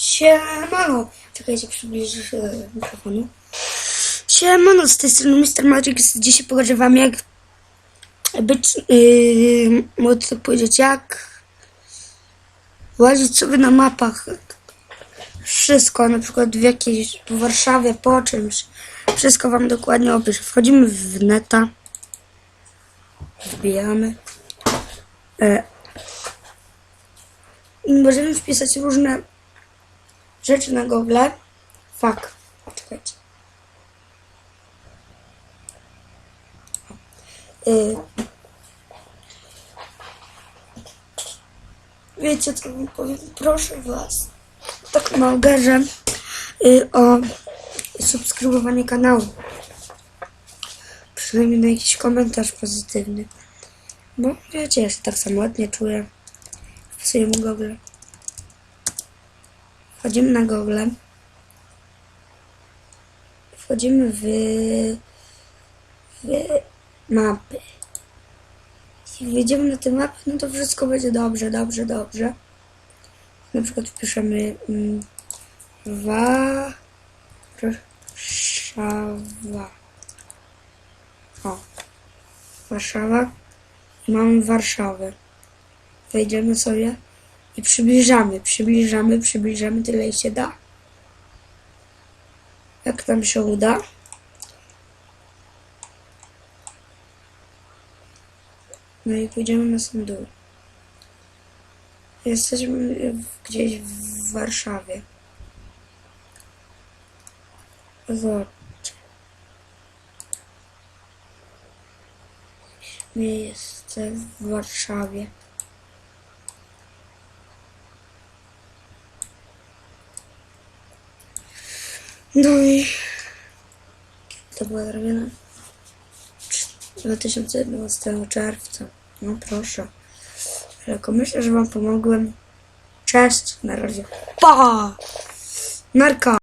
Siemano! Czekajcie, przybliżę się do mikrofonu. Siemano, z tej strony Mr. Matrix. Dzisiaj pokażę wam jak być, yy, mogę powiedzieć, jak łazić sobie na mapach. Wszystko, na przykład w jakiejś w Warszawie, po czymś. Wszystko wam dokładnie opiszę. Wchodzimy w neta. Wbijamy. E, możemy wpisać różne rzeczy na Google. Fuck. Czekajcie. O. Y. Wiecie co wam powiem? Proszę was. Tak mogę, że y, o subskrybowanie kanału. Przynajmniej na jakiś komentarz pozytywny. Bo wiecie, ja się tak samotnie czuję. Wpisuję mu Google. Wchodzimy na Google. Wchodzimy w, w mapy. Jak wejdziemy na te mapy, no to wszystko będzie dobrze, dobrze, dobrze. Na przykład wpiszemy mm, Warszawa. O. Warszawa. Mamy Warszawę. Wejdziemy sobie i przybliżamy, przybliżamy, przybliżamy tyle się da. Jak nam się uda. No i pójdziemy na sam dół. Jesteśmy gdzieś w Warszawie. Zobaczcie. Miejsce w Warszawie. No i to była zrobiona 2011 czerwca. No proszę. Tylko myślę, że Wam pomogłem. Cześć, na razie. Pa! Narka!